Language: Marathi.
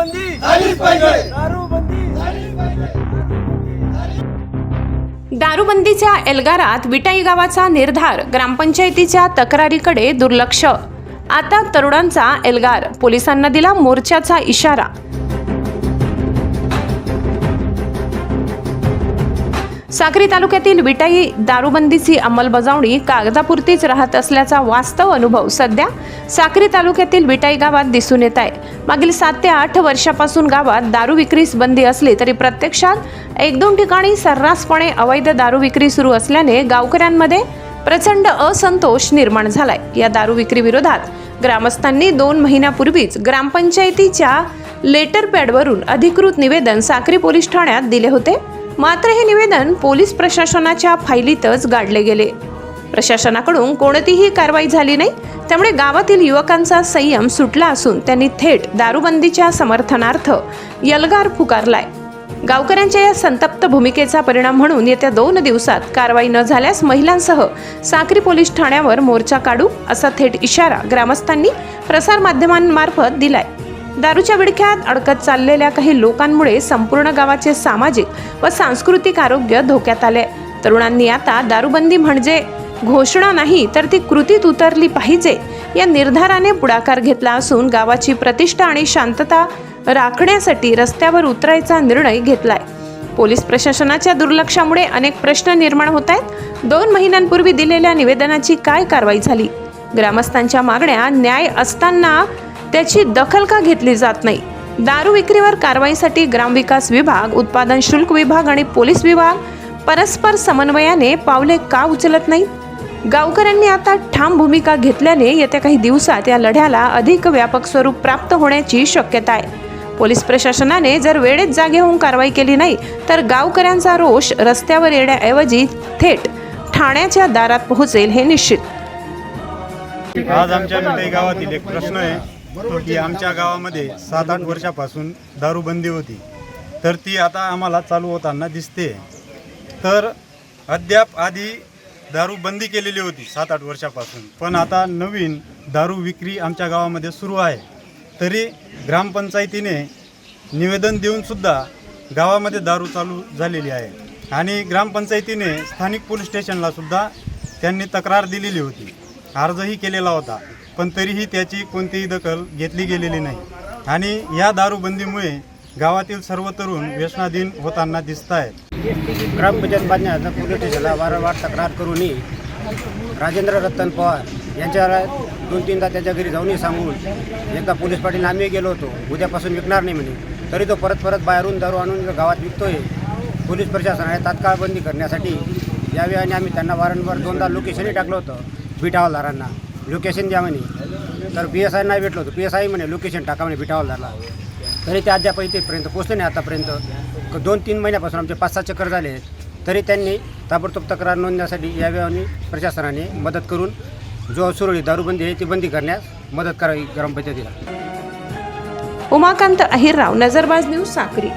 दारूबंदी. झालीच पाहिजे. दारूबंदी. दारूबंदीच्या एल्गारात विटाई गावाचा निर्धार ग्रामपंचायतीच्या तक्रारीकडे दुर्लक्ष. आता तरुणांचा एल्गार. पोलिसांना दिला मोर्चाचा इशारा. साक्री तालुक्यातील विटाई दारूबंदीची अंमलबजावणी कागदापुरतीच राहत असल्याचा वास्तव अनुभव सध्या साक्री तालुक्यातील विटाई गावात दिसून येत आहे. मागील सात ते आठ वर्षापासून गावात दारू विक्रीस बंदी असली तरी प्रत्यक्षात एक दोन ठिकाणी सर्रासपणे अवैध दारू विक्री सुरू असल्याने गावकऱ्यांमध्ये प्रचंड असंतोष निर्माण झालाय. या दारू विक्री विरोधात ग्रामस्थांनी दोन महिन्यापूर्वीच ग्रामपंचायतीच्या लेटर पॅडवरून अधिकृत निवेदन साक्री पोलीस ठाण्यात दिले होते. मात्र हे निवेदन पोलीस प्रशासनाच्या फायलीतच गाडले गेले. प्रशासनाकडून कोणतीही कारवाई झाली नाही त्यामुळे गावातील युवकांचा संयम सुटला असून त्यांनी थेट दारूबंदीच्या समर्थनार्थ यलगार पुकारलाय. गावकऱ्यांच्या या संतप्त भूमिकेचा परिणाम म्हणून येत्या दोन दिवसात कारवाई न झाल्यास महिलांसह साक्री पोलीस ठाण्यावर मोर्चा काढू असा थेट इशारा ग्रामस्थांनी प्रसारमाध्यमांमार्फत दिलाय. दारूच्या विडख्यात अडकत चाललेल्या काही लोकांमुळे संपूर्ण गावाचे सामाजिक व सांस्कृतिक आरोग्य धोक्यात आले. तरुणांनी आता दारूबंदी म्हणजे घोषणा नाही तर ती कृतीत उतरली पाहिजे. या निर्धाराने पुढाकार घेतला असून गावाची प्रतिष्ठा आणि शांतता राखण्यासाठी रस्त्यावर उतरायचा निर्णय घेतलाय. पोलीस प्रशासनाच्या दुर्लक्षामुळे अनेक प्रश्न निर्माण होत आहेत दोन महिन्यांपूर्वी दिलेल्या निवेदनाची काय कारवाई झाली? ग्रामस्थांच्या मागण्या न्याय असताना त्याची दखल का घेतली जात नाही? दारू विक्रीवर कारवाईसाठी ग्रामविकास विभाग उत्पादन शुल्क विभाग आणि पोलीस विभाग परस्पर समन्वयाने पावले का उचलत नाहीत गावकऱ्यांनी आता ठाम भूमिका घेतल्याने येत्या काही दिवसात या लढ्याला अधिक व्यापक स्वरूप प्राप्त होण्याची शक्यता आहे. पोलीस प्रशासनाने जर वेळेत जागे होऊन कारवाई केली नाही तर गावकऱ्यांचा रोष रस्त्यावर येण्याऐवजी थेट ठाण्याच्या दारात पोहोचेल हे निश्चित. आज आमच्या गावातील एक प्रश्न आहे. की आमच्या गावामध्ये सात आठ वर्षापासून दारूबंदी होती. तर ती आता आम्हाला चालू होताना दिसते. तर अद्याप आधी दारू बंदी केलेली होती सात आठ वर्षापासून. पण आता नवीन दारू विक्री आमच्या गावामध्ये सुरू आहे. तरी ग्रामपंचायतीने निवेदन देऊनसुद्धा गावामध्ये दारू चालू झालेली आहे. आणि ग्रामपंचायतीने स्थानिक पोलीस स्टेशनला सुद्धा त्यांनी तक्रार दिलेली होती. अर्जही केलेला होता. पण तरीही त्याची कोणतीही दखल घेतली गेलेली नाही. आणि या दारूबंदीमुळे गावातील सर्व तरुण व्यसनाधीन होताना दिसत आहेत. ग्रामपंचायत बांधण्याचा पोलीस स्टेशनला वारंवार तक्रार करूनही राजेंद्र रतन पवार यांच्या दोन तीनदा त्याच्या घरी जाऊनही सांगून एकदा पोलीस पाटील आम्ही गेलो होतो उद्यापासून विकणार नाही म्हणे. तरी तो परत परत बाहेरून दारू आणून गावात विकतोय पोलीस प्रशासनाने तात्काळ बंदी करण्यासाठी यावे आणि आम्ही त्यांना वारंवार दोनदा लोकेशनही टाकलं होतं बिटावलदारांना लोकेशन द्या म्हणे. तर पी एस आय नाही भेटलो होतो पी एस आय म्हणे लोकेशन टाका म्हणे बिटावलदारला तरी ते अद्याप इथेपर्यंत पोचले नाही आतापर्यंत. दोन तीन महिन्यापासून आमचे पाच सहा चक्कर झाले. आहेत तरी त्यांनी ताबडतोब तक्रार नोंदण्यासाठी यावे आणि प्रशासनाने मदत करून जो सुरळीत दारूबंदी आहे ती बंदी करण्यास मदत करावी ग्रामपंचायतीला उमाकांत अहिरराव नजरबाज न्यूज साक्री.